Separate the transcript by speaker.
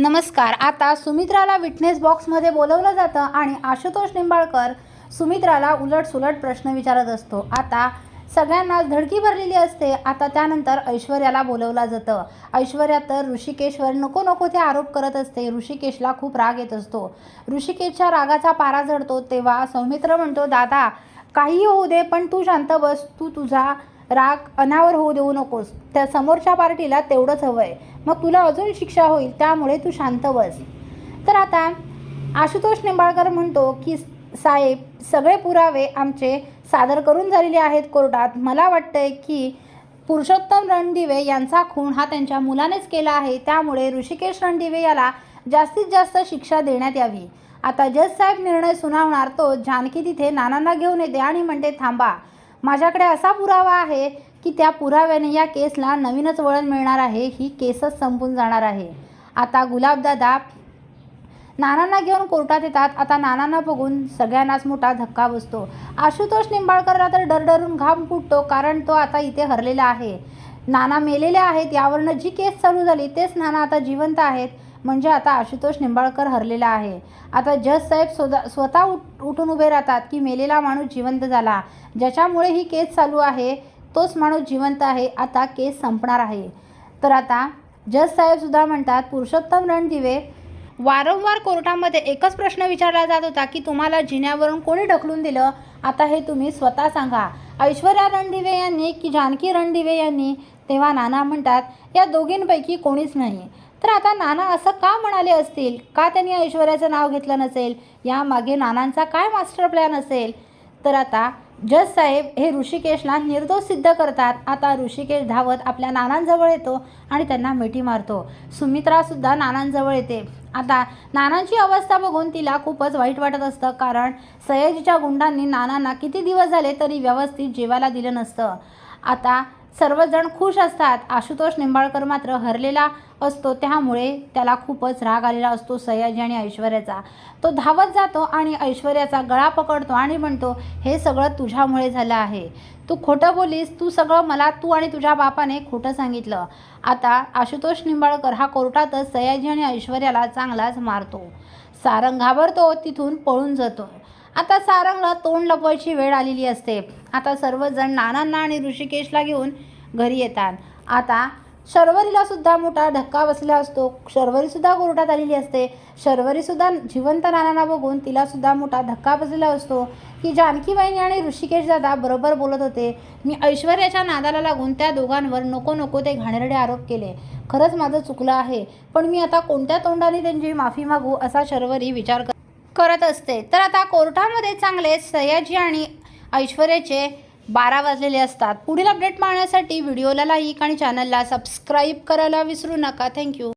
Speaker 1: नमस्कार आता सुमित्राला विटनेस बॉक्समध्ये बोलवलं जातं आणि आशुतोष निंबाळकर सुमित्राला उलटसुलट प्रश्न विचारत असतो. आता सगळ्यांनाच धडकी भरलेली असते. आता त्यानंतर ऐश्वर्याला बोलवलं जातं. ऐश्वर्या तर ऋषिकेशवर नको नको ते आरोप करत असते. ऋषिकेशला खूप राग येत असतो. ऋषिकेशच्या रागाचा पारा झडतो तेव्हा सौमित्र म्हणतो दादा काहीही होऊ दे पण तू शांत बस. तू तुझा राग अनावर होऊ देऊ नकोस. त्या समोरच्या पार्टीला तेवढंच हवं आहे. मग तुला अजून शिक्षा होईल त्यामुळे तू शांत बस. तर आता आशुतोष निंबाळकर म्हणतो की साहेब सगळे पुरावे आमचे सादर करून झालेले आहेत कोर्टात. मला वाटतंय की पुरुषोत्तम रणदिवे यांचा खून हा त्यांच्या मुलानेच केला आहे. त्यामुळे ऋषिकेश रणदिवे याला जास्तीत जास्त शिक्षा देण्यात यावी. आता जज साहेब निर्णय सुनावणार तो जानकी तिथे नानांना घेऊन येते आणि म्हणते थांबा. माझ्याकडे असा पुरावा आहे की त्या पुराव्याने या केसला नवीनच वळण मिळणार आहे ही केसच संपून जाणार आहे. आता गुलाबदादा नानांना घेऊन कोर्टात येतात. आता नानांना बघून सगळ्यांनाच मोठा धक्का बसतो. आशुतोष निंबाळकरला तर डरडरून घाम फुटतो कारण तो आता इथे हरलेला आहे. नाना मेलेले आहेत यावरनं जी केस चालू झाली तेच नाना आता जिवंत आहेत. म्हणजे आता आशुतोष निंबाळकर हरलेला आहे. आता जज साहेब स्वतः स्वतः उठ उठून उभे राहतात की मेलेला माणूस जिवंत झाला. ज्याच्यामुळे ही केस चालू आहे तोच माणूस जिवंत आहे. आता केस संपणार आहे. तर आता जज साहेबसुद्धा म्हणतात पुरुषोत्तम रणदिवे वारंवार कोर्टामध्ये एकच प्रश्न विचारला जात होता की तुम्हाला जिन्यावरून कोणी ढकलून दिलं? आता हे तुम्ही स्वतः सांगा. ऐश्वर्या रणदिवे यांनी की जानकी रणदिवे यांनी तेव्हा नाना म्हणतात या दोघींपैकी कोणीच नाही. तर आता नाना असं का म्हणाले असतील? का त्यांनी ऐश्वर्याचं नाव घेतलं नसेल? यामागे नानांचा काय मास्टर प्लॅन असेल? तर आता जज साहेब हे ऋषिकेशला निर्दोष सिद्ध करतात. आता ऋषिकेश धावत आपल्या नानांजवळ येतो आणि त्यांना मिठी मारतो. सुमित्रासुद्धा नानांजवळ येते. आता नानांची अवस्था बघून तिला खूपच वाईट वाटत असतं. कारण सयाजीच्या गुंडांनी नानांना किती दिवस झाले तरी व्यवस्थित जेवायला दिलं नसतं. आता सर्वजण खुश असतात. आशुतोष निंबाळकर मात्र हरलेला असतो. त्यामुळे त्याला खूपच राग आलेला असतो सयाजी आणि ऐश्वर्याचा. तो धावत जातो आणि ऐश्वर्याचा गळा पकडतो आणि म्हणतो हे सगळं तुझ्यामुळे झालं आहे. तू खोटं बोलीस तू सगळं मला तू आणि तुझ्या बापाने खोटं सांगितलं. आता आशुतोष निंबाळकर हा कोर्टातच सयाजी आणि ऐश्वर्याला चांगलाच मारतो. सारंग घाबरतो तिथून पळून जातो. आता सारंगला तोंड लपवायची वेळ आलेली असते. आता सर्वजण नानांना आणि ऋषिकेशला घेऊन घरी येतात. आता शर्वरीला सुद्धा मोठा धक्का बसला असतो. शर्वरीसुद्धा कोर्टात आलेली असते. शर्वरीसुद्धा जिवंत नानांना बघून तिलासुद्धा मोठा धक्का बसलेला असतो. की जानकीबाईंनी आणि ऋषिकेश दादा बरोबर बोलत होते. मी ऐश्वर्याच्या नादाला लागून त्या दोघांवर नको नको ते घाणेरडे आरोप केले. खरंच माझं चुकलं आहे. पण मी आता कोणत्या तोंडाने त्यांची माफी मागू असा शर्वरी विचार कर करत असते. तर आता कोर्टामध्ये चांगले सयाजी आणि ऐश्वर्याचे बारा वाजलेले असतात. पुढील अपडेट पाहण्यासाठी व्हिडिओला लाईक आणि चॅनलला सबस्क्राईब करायला विसरू नका. थँक्यू